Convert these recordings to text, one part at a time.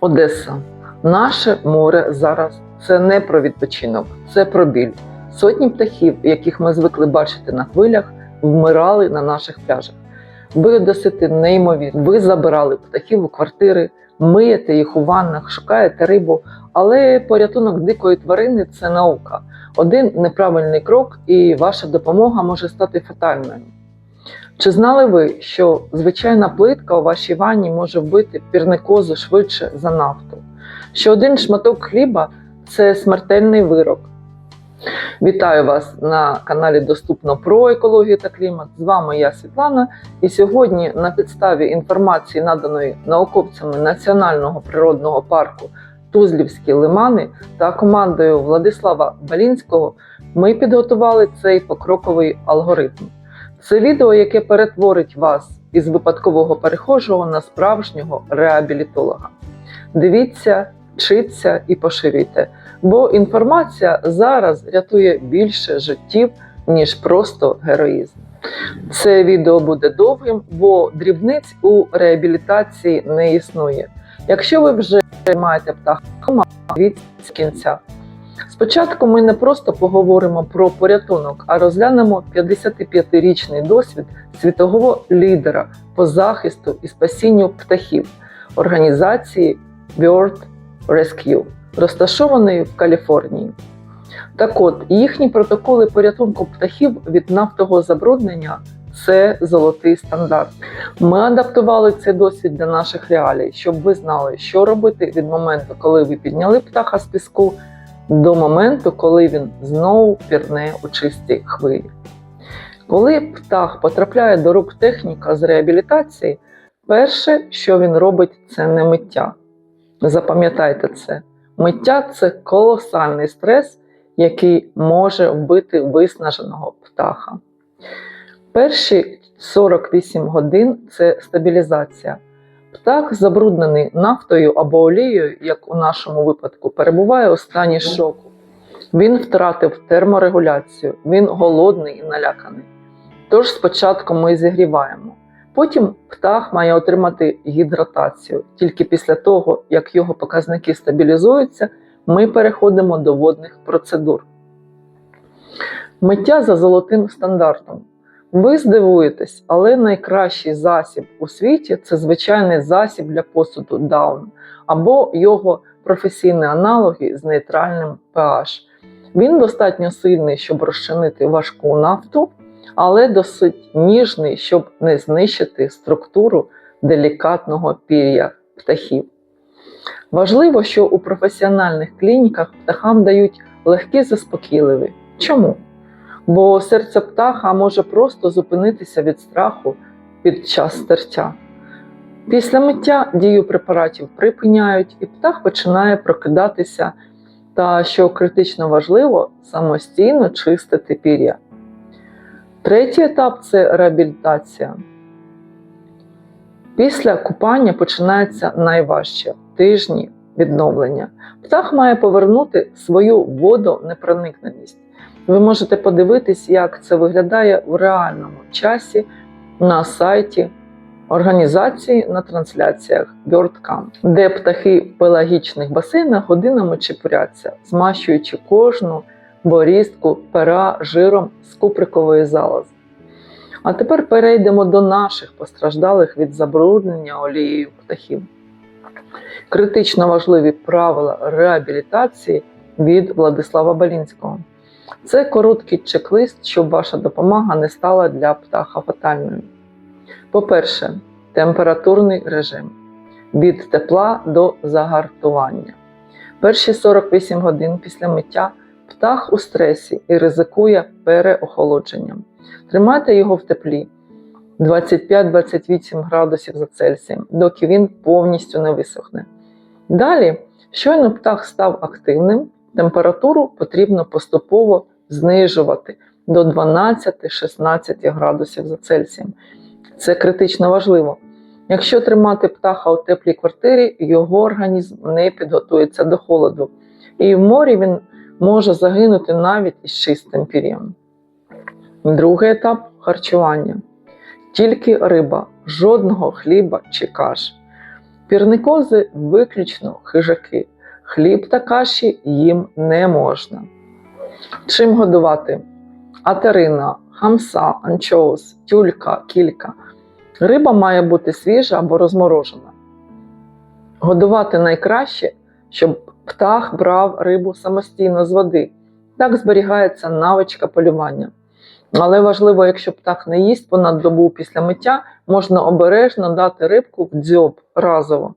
Одеса. Наше море зараз це не про відпочинок, це про біль. Сотні птахів, яких ми звикли бачити на хвилях, вмирали на наших пляжах. Ви одесити неймовірні. Ви забирали птахів у квартири, миєте їх у ваннах, шукаєте рибу. Але порятунок дикої тварини це наука. Один неправильний крок, і ваша допомога може стати фатальною. Чи знали ви, що звичайна плитка у вашій ванні може вбити пірникозу швидше за нафту? Що один шматок хліба це смертельний вирок? Вітаю вас на каналі Доступно про екологію та клімат. З вами я Світлана. І сьогодні на підставі інформації, наданої науковцями Національного природного парку Тузлівські лимани та командою Владислава Балінського, ми підготували цей покроковий алгоритм. Це відео, яке перетворить вас із випадкового перехожого на справжнього реабілітолога. Дивіться, вчіться і поширюйте, бо інформація зараз рятує більше життів, ніж просто героїзм. Це відео буде довгим, бо дрібниць у реабілітації не існує. Якщо ви вже маєте птаха, дивіться з кінця. Спочатку ми не просто поговоримо про порятунок, а розглянемо 55-річний досвід світового лідера по захисту і спасінню птахів організації Bird Rescue, розташованої в Каліфорнії. Так от, їхні протоколи порятунку птахів від нафтового забруднення це золотий стандарт. Ми адаптували цей досвід для наших реалій, щоб ви знали, що робити від моменту, коли ви підняли птаха з піску, до моменту, коли він знову пірне у чисті хвилі. Коли птах потрапляє до рук техніка з реабілітації, перше, що він робить, це не миття. Запам'ятайте це. Миття це колосальний стрес, який може вбити виснаженого птаха. Перші 48 годин це стабілізація. Птах, забруднений нафтою або олією, як у нашому випадку, перебуває у стані шоку. Він втратив терморегуляцію, він голодний і наляканий. Тож спочатку ми зігріваємо. Потім птах має отримати гідратацію. Тільки після того, як його показники стабілізуються, ми переходимо до водних процедур. Миття за золотим стандартом. Ви здивуєтесь, але найкращий засіб у світі це звичайний засіб для посуду Dawn або його професійні аналоги з нейтральним pH. Він достатньо сильний, щоб розчинити важку нафту, але досить ніжний, щоб не знищити структуру делікатного пір'я птахів. Важливо, що у професіональних клініках птахам дають легкі заспокійливі. Чому? Бо серце птаха може просто зупинитися від страху під час тертя. Після миття дію препаратів припиняють, і птах починає прокидатися та, що критично важливо, самостійно чистити пір'я. Третій етап це реабілітація. Після купання починається найважче тижні відновлення. Птах має повернути свою водонепроникненість. Ви можете подивитись, як це виглядає в реальному часі на сайті організації на трансляціях BirdCam, де птахи в пелагічних басейнах годинами чепуряться, змащуючи кожну борістку пера жиром з куприкової залози. А тепер перейдемо до наших постраждалих від забруднення олією птахів. Критично важливі правила реабілітації від Владислава Балінського. Це короткий чек-лист, щоб ваша допомога не стала для птаха фатальною. По-перше, температурний режим від тепла до загартування. Перші 48 годин після миття птах у стресі і ризикує переохолодженням. Тримайте його в теплі 25-28 градусів за Цельсієм, доки він повністю не висохне. Далі, щойно птах став активним, температуру потрібно поступово знижувати до 12-16 градусів за Цельсієм. Це критично важливо. Якщо тримати птаха у теплій квартирі, його організм не підготується до холоду, і в морі він може загинути навіть із чистим пір'ям. Другий етап харчування. Тільки риба, жодного хліба чи каш. Пірникози виключно хижаки. Хліб та каші їм не можна. Чим годувати? Атерина, хамса, анчоус, тюлька, кілька. Риба має бути свіжа або розморожена. Годувати найкраще, щоб птах брав рибу самостійно з води. Так зберігається навичка полювання. Але важливо, якщо птах не їсть понад добу після миття, можна обережно дати рибку в дзьоб разово.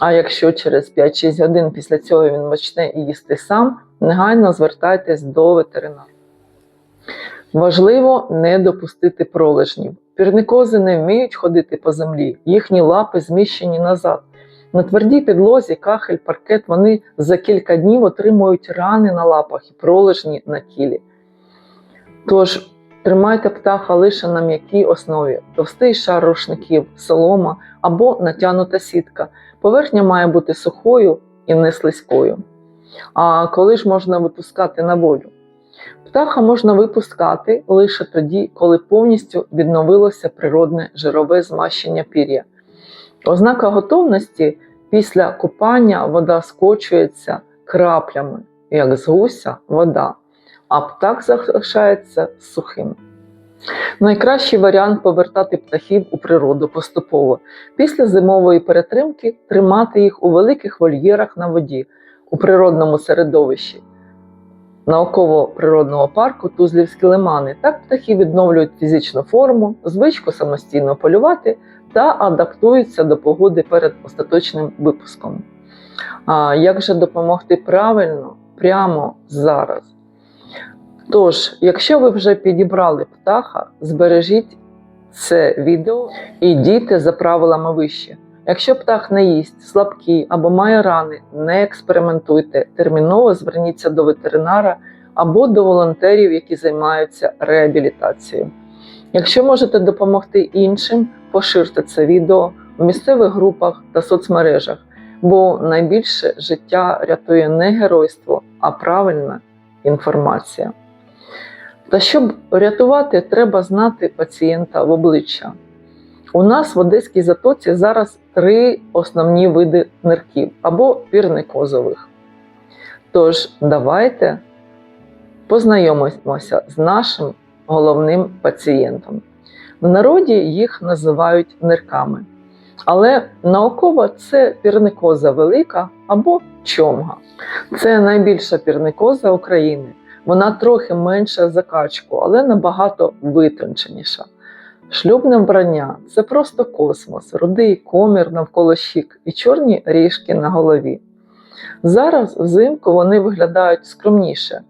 А якщо через 5-6 годин після цього він почне їсти сам, негайно звертайтесь до ветеринара. Важливо не допустити пролежнів. Пірникози не вміють ходити по землі, їхні лапи зміщені назад. На твердій підлозі, кахель, паркет вони за кілька днів отримують рани на лапах і пролежні на тілі. Тож тримайте птаха лише на м'якій основі, товстий шар рушників, солома або натягнута сітка. Поверхня має бути сухою і не слизькою. А коли ж можна випускати на волю? Птаха можна випускати лише тоді, коли повністю відновилося природне жирове змащення пір'я. Ознака готовності після купання вода скочується краплями, як з гуся вода, а птах залишається сухим. Найкращий варіант повертати птахів у природу поступово. Після зимової перетримки тримати їх у великих вольєрах на воді у природному середовищі. Науково-природного парку Тузлівські лимани. Так птахи відновлюють фізичну форму, звичку самостійно полювати та адаптуються до погоди перед остаточним випуском. А як же допомогти правильно прямо зараз? Тож, якщо ви вже підібрали птаха, збережіть це відео і дійте за правилами вище. Якщо птах не їсть, слабкий або має рани, не експериментуйте, терміново зверніться до ветеринара або до волонтерів, які займаються реабілітацією. Якщо можете допомогти іншим, поширте це відео в місцевих групах та соцмережах, бо найбільше життя рятує не геройство, а правильна інформація. Та щоб рятувати, треба знати пацієнта в обличчя. У нас в Одеській затоці зараз три основні види нирків або пірникозових. Тож, давайте познайомимося з нашим головним пацієнтом. В народі їх називають нирками. Але науково це пірникоза велика або чомга. Це найбільша пірникоза України. Вона трохи менша за качку, але набагато витонченіша. Шлюбне вбрання це просто космос, рудий комір навколо щік і чорні ріжки на голові. Зараз взимку вони виглядають скромніше: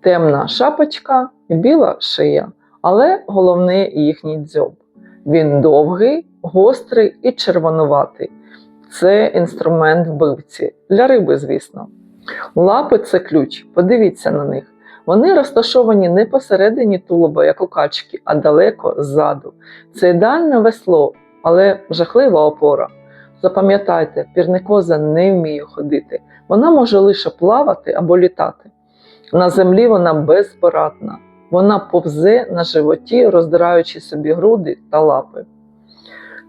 темна шапочка і біла шия, але головне їхній дзьоб. Він довгий, гострий і червонуватий. Це інструмент вбивці для риби, звісно. Лапи це ключ, подивіться на них. Вони розташовані не посередині тулуба, як у качки, а далеко ззаду. Це ідеальне весло, але жахлива опора. Запам'ятайте, пірникоза не вміє ходити. Вона може лише плавати або літати. На землі вона безпорадна. Вона повзе на животі, роздираючи собі груди та лапи.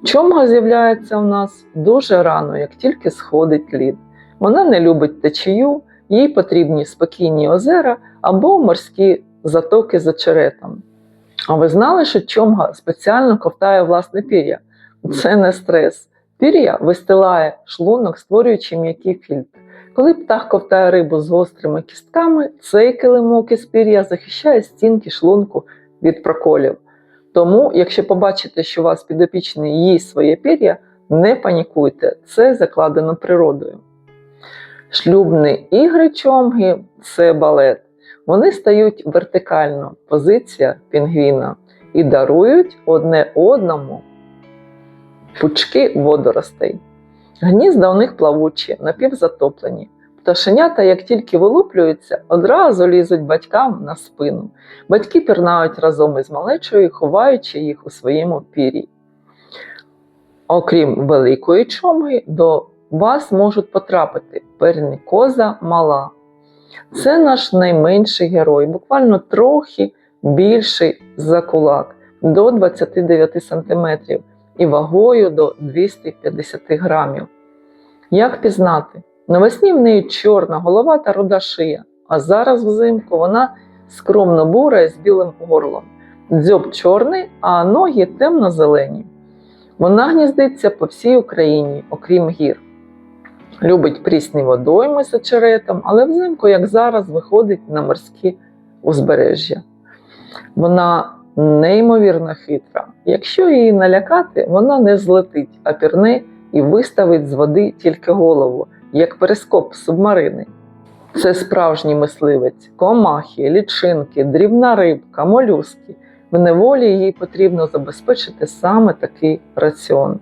Чомга з'являється у нас дуже рано, як тільки сходить лід. Вона не любить течію, їй потрібні спокійні озера або морські затоки з очеретом. А ви знали, що чомга спеціально ковтає власне пір'я? Це не стрес. Пір'я вистилає шлунок, створюючи м'який фільтр. Коли птах ковтає рибу з гострими кістками, цей килимок із пір'я захищає стінки шлунку від проколів. Тому, якщо побачите, що у вас підопічний їсть своє пір'я, не панікуйте, це закладено природою. Шлюбні ігри чомги це балет. Вони стають вертикально, позиція пінгвіна, і дарують одне одному пучки водоростей. Гнізда у них плавучі, напівзатоплені. Пташенята, як тільки вилуплюються, одразу лізуть батькам на спину. Батьки пірнають разом із малечою, ховаючи їх у своєму пір'ї. Окрім великої чомги, до вас можуть потрапити перникоза мала. Це наш найменший герой, буквально трохи більший за кулак до 29 см. і вагою до 250 грамів. Як пізнати? Навесні в неї чорна голова та руда шия, а зараз взимку вона скромно бура з білим горлом. Дзьоб чорний, а ноги темно-зелені. Вона гніздиться по всій Україні, окрім гір. Любить прісні водойми з очеретом, але взимку, як зараз, виходить на морські узбережжя. Вона неймовірно хитра. Якщо її налякати, вона не злетить, а пірне і виставить з води тільки голову, як перископ субмарини. Це справжній мисливець, комахи, лічинки, дрібна рибка, молюски. В неволі їй потрібно забезпечити саме такий раціон.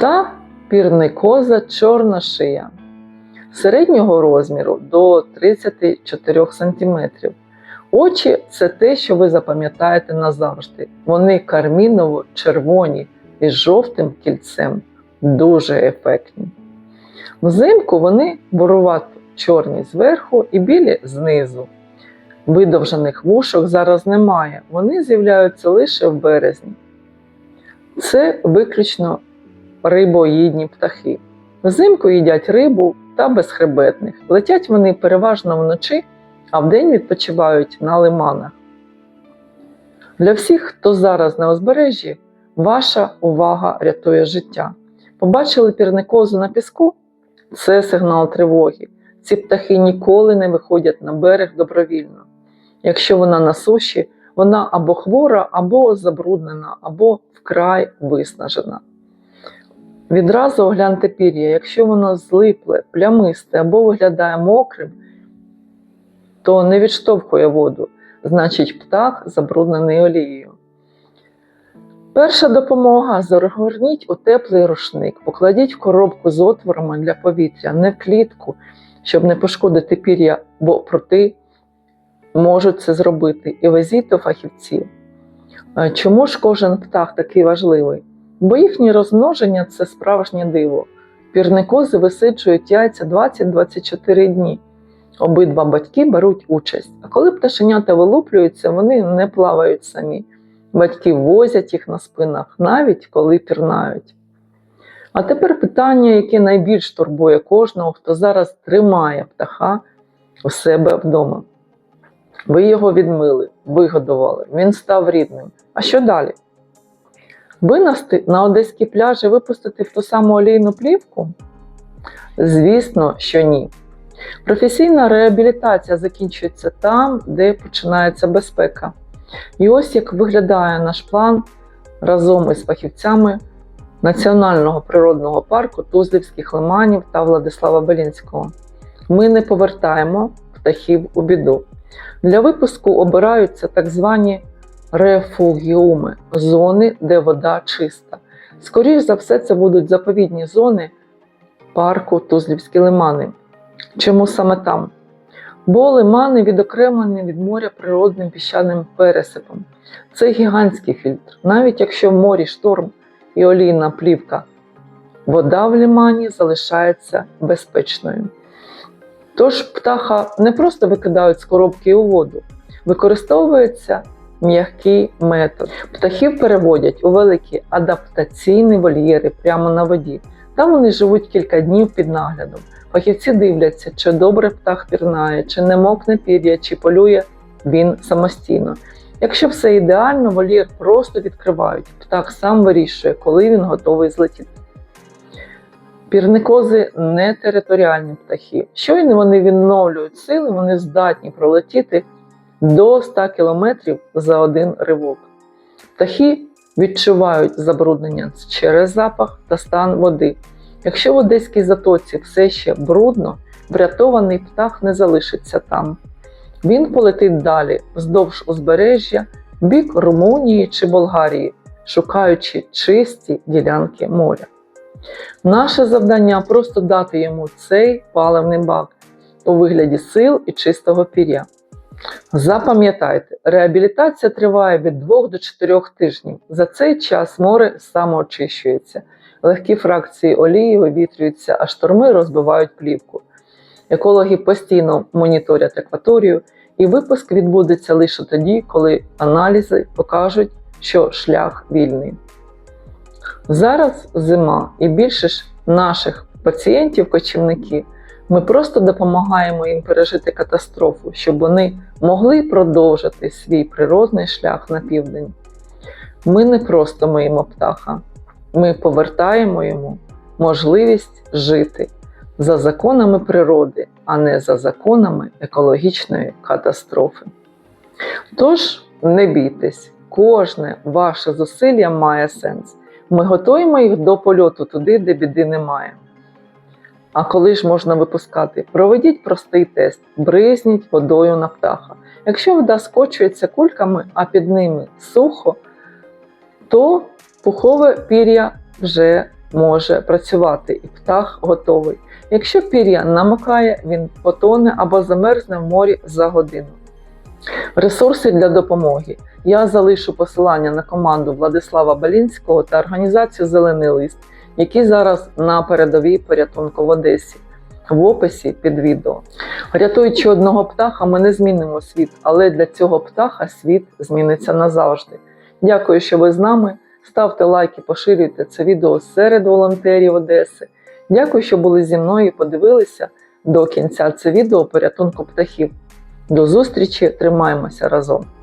Та пірникоза чорна шия середнього розміру до 34 см. Очі це те, що ви запам'ятаєте назавжди. Вони карміново-червоні із жовтим кільцем, дуже ефектні. Взимку вони бурувато чорні зверху і білі знизу. Видовжених вушок зараз немає, вони з'являються лише в березні. Це виключно рибоїдні птахи. Взимку їдять рибу та безхребетних. Летять вони переважно вночі, а вдень відпочивають на лиманах. Для всіх, хто зараз на узбережжі, ваша увага рятує життя. Побачили пірникозу на піску? Це сигнал тривоги. Ці птахи ніколи не виходять на берег добровільно. Якщо вона на суші, вона або хвора, або забруднена, або вкрай виснажена. Відразу огляньте пір'я, якщо воно злипле, плямисте або виглядає мокрим, то не відштовхує воду, значить птах забруднений олією. Перша допомога загорніть у теплий рушник, покладіть в коробку з отворами для повітря, не в клітку, щоб не пошкодити пір'я, бо проти можуть це зробити і везіть до фахівців. Е, Чому ж кожен птах такий важливий? Бо їхнє розмноження це справжнє диво. Пірникози висиджують яйця 20-24 дні. Обидва батьки беруть участь. А коли пташенята вилуплюються, вони не плавають самі. Батьки возять їх на спинах, навіть коли пірнають. А тепер питання, яке найбільш турбує кожного, хто зараз тримає птаха у себе вдома. Ви його відмили, вигодували, він став рідним. А що далі? Винести на одеські пляжі випустити в ту саму олійну плівку? Звісно, що ні. Професійна реабілітація закінчується там, де починається безпека. І ось як виглядає наш план разом із фахівцями Національного природного парку Тузлівських лиманів та Владислава Белінського. Ми не повертаємо птахів у біду. Для випуску обираються так звані рефугіуми зони, де вода чиста. Скоріше за все, це будуть заповідні зони парку Тузлівські лимани. Чому саме там? Бо лимани відокремлені від моря природним піщаним пересипом. Це гігантський фільтр. Навіть якщо в морі шторм і олійна плівка, вода в лимані залишається безпечною. Тож птаха не просто викидають з коробки у воду, використовується м'який метод. Птахів переводять у великі адаптаційні вольєри прямо на воді. Там вони живуть кілька днів під наглядом. Фахівці дивляться, чи добре птах пірнає, чи не мокне пір'я, чи полює він самостійно. Якщо все ідеально, вольєр просто відкривають. Птах сам вирішує, коли він готовий злетіти. Пірникози не територіальні птахи. Щойно вони відновлюють сили, вони здатні пролетіти до 100 км за один ривок. Птахи відчувають забруднення через запах та стан води. Якщо в одеській затоці все ще брудно, врятований птах не залишиться там. Він полетить далі вздовж узбережжя, бік Румунії чи Болгарії, шукаючи чисті ділянки моря. Наше завдання просто дати йому цей паливний бак у вигляді сил і чистого пір'я. Запам'ятайте, реабілітація триває від 2 до 4 тижнів. За цей час море самоочищується, легкі фракції олії вивітрюються, а шторми розбивають плівку. Екологи постійно моніторять акваторію, і випуск відбудеться лише тоді, коли аналізи покажуть, що шлях вільний. Зараз зима, і більше ж наших пацієнтів, кочівники, ми просто допомагаємо їм пережити катастрофу, щоб вони могли продовжити свій природний шлях на південь. Ми не просто миємо птаха, ми повертаємо йому можливість жити за законами природи, а не за законами екологічної катастрофи. Тож не бійтесь, кожне ваше зусилля має сенс. Ми готуємо їх до польоту туди, де біди немає. А коли ж можна випускати? Проведіть простий тест, бризніть водою на птаха. Якщо вода скочується кульками, а під ними сухо, то пухове пір'я вже може працювати і птах готовий. Якщо пір'я намокає, він потоне або замерзне в морі за годину. Ресурси для допомоги. Я залишу посилання на команду Владислава Балінського та організацію Зелений лист, які зараз на передовій порятунку в Одесі. В описі під відео. Рятуючи одного птаха, ми не змінимо світ, але для цього птаха світ зміниться назавжди. Дякую, що ви з нами. Ставте лайки, поширюйте це відео серед волонтерів Одеси. Дякую, що були зі мною і подивилися до кінця це відео порятунку птахів. До зустрічі, тримаємося разом!